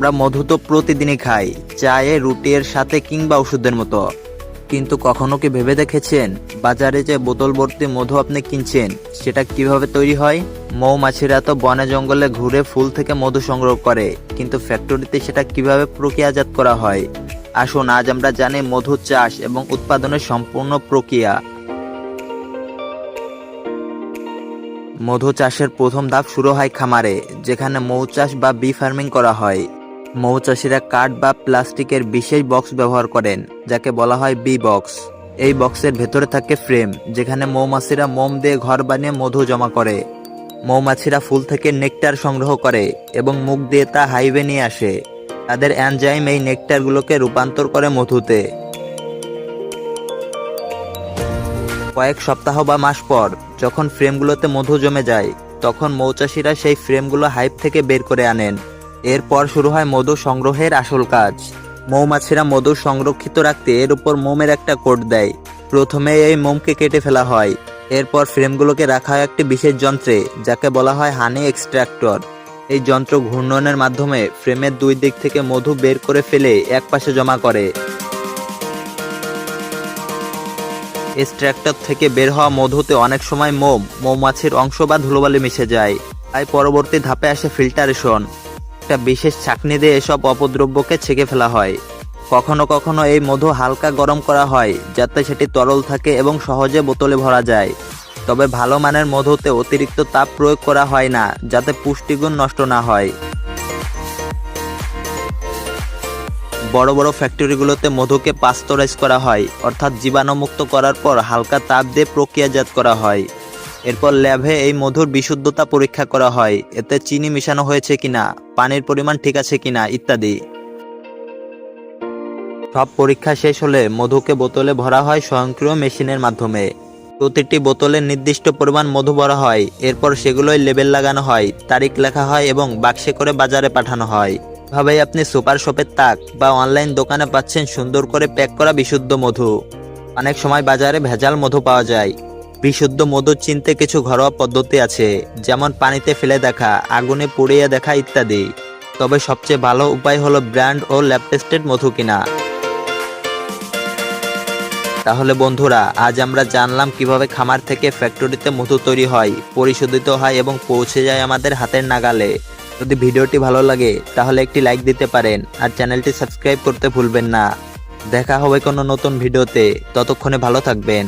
আমরা মধু তো প্রতিদিনই খাই, চায়ে, রুটির সাথে কিংবা ওষুধের মতো। কিন্তু কখনো কি ভেবে দেখেছেন, বাজারে যে বোতল ভর্তি মধু আপনি কিনছেন, সেটা কীভাবে তৈরি হয়? মৌমাছিরা তো বনে জঙ্গলে ঘুরে ফুল থেকে মধু সংগ্রহ করে, কিন্তু ফ্যাক্টরিতে সেটা কীভাবে প্রক্রিয়াজাত করা হয়? আসুন, আজ আমরা জানি মধু চাষ এবং উৎপাদনের সম্পূর্ণ প্রক্রিয়া। মধু চাষের প্রথম ধাপ শুরু হয় খামারে, যেখানে মৌ চাষ বা বি ফার্মিং করা হয়। মৌচাষিরা কাঠ বা প্লাস্টিকের বিশেষ বক্স ব্যবহার করেন, যাকে বলা হয় বি বক্স এই বক্সের ভেতরে থাকে ফ্রেম, যেখানে মৌমাছিরা মোম দিয়ে ঘর বানিয়ে মধু জমা করে। মৌমাছিরা ফুল থেকে নেকটার সংগ্রহ করে এবং মুখ দিয়ে তা হাইওয়ে নিয়ে আসে। তাদের অ্যানজাইম এই নেকটারগুলোকে রূপান্তর করে মধুতে। কয়েক সপ্তাহ বা মাস পর, যখন ফ্রেমগুলোতে মধু জমে যায়, তখন মৌচাষিরা সেই ফ্রেমগুলো হাইপ থেকে বের করে আনেন। এরপর শুরু হয় মধু সংগ্রহের আসল কাজ। মৌমাছিরা মধু সংরক্ষিত রাখতে এর উপর মোমের একটা কোট দেয়। প্রথমে এই মোমকে কেটে ফেলা হয়। এরপর ফ্রেমগুলোকে রাখা হয় একটি বিশেষ যন্ত্রে, যাকে বলা হয় হানি এক্সট্রাক্টর। এই যন্ত্র ঘূর্ণনের মাধ্যমে ফ্রেমের দুই দিক থেকে মধু বের করে ফেলে এক পাশে জমা করে। এক্সট্রাক্টর থেকে বের হওয়া মধুতে অনেক সময় মোম, মৌমাছির অংশ বা ধুলোবালি মিশে যায়। তাই পরবর্তী ধাপে আসে ফিল্টারেশন। একটা বিশেষ ছাকনি দিয়ে এসব অপদ্রব্যকে ছেঁকে ফেলা হয়। কখনো কখনো এই মধু হালকা গরম করা হয়, যাতে সেটি তরল থাকে এবং সহজে বোতলে ভরা যায়। তবে ভালো মানের মধুতে অতিরিক্ত তাপ প্রয়োগ করা হয় না, যাতে পুষ্টিগুণ নষ্ট না হয়। বড় বড় ফ্যাক্টরিগুলোতে মধুকে পাস্তরাইজ করা হয়, অর্থাৎ জীবাণুমুক্ত করার পর হালকা তাপ দিয়ে প্রক্রিয়াজাত করা হয়। এরপর ল্যাবে এই মধুর বিশুদ্ধতা পরীক্ষা করা হয়। এতে চিনি মিশানো হয়েছে কিনা, পানির পরিমাণ ঠিক আছে কিনা, ইত্যাদি। সব পরীক্ষা শেষ হলে মধুকে বোতলে ভরা হয় স্বয়ংক্রিয় মেশিনের মাধ্যমে। প্রতিটি বোতলে নির্দিষ্ট পরিমাণ মধু ভরা হয়। এরপর সেগুলোই লেবেল লাগানো হয়, তারিখ লেখা হয় এবং বাক্সে করে বাজারে পাঠানো হয়। ভাবেই আপনি সুপার শপের তাক বা অনলাইন দোকানে পাচ্ছেন সুন্দর করে প্যাক করা বিশুদ্ধ মধু। অনেক সময় বাজারে ভেজাল মধু পাওয়া যায়। বিশুদ্ধ মধু চিনতে কিছু ঘরোয়া পদ্ধতি আছে, যেমন পানিতে ফেলে দেখা, আগুনে পুড়িয়ে দেখা ইত্যাদি। তবে সবচেয়ে ভালো উপায় হলো ব্র্যান্ড ও ল্যাব টেস্টেড মধু কিনা। তাহলে বন্ধুরা, আজ আমরা জানলাম কীভাবে খামার থেকে ফ্যাক্টরিতে মধু তৈরি হয়, পরিশোধিত হয় এবং পৌঁছে যায় আমাদের হাতের নাগালে। যদি ভিডিওটি ভালো লাগে, তাহলে একটি লাইক দিতে পারেন, আর চ্যানেলটি সাবস্ক্রাইব করতে ভুলবেন না। দেখা হবে কোনো নতুন ভিডিওতে, ততক্ষণে ভালো থাকবেন।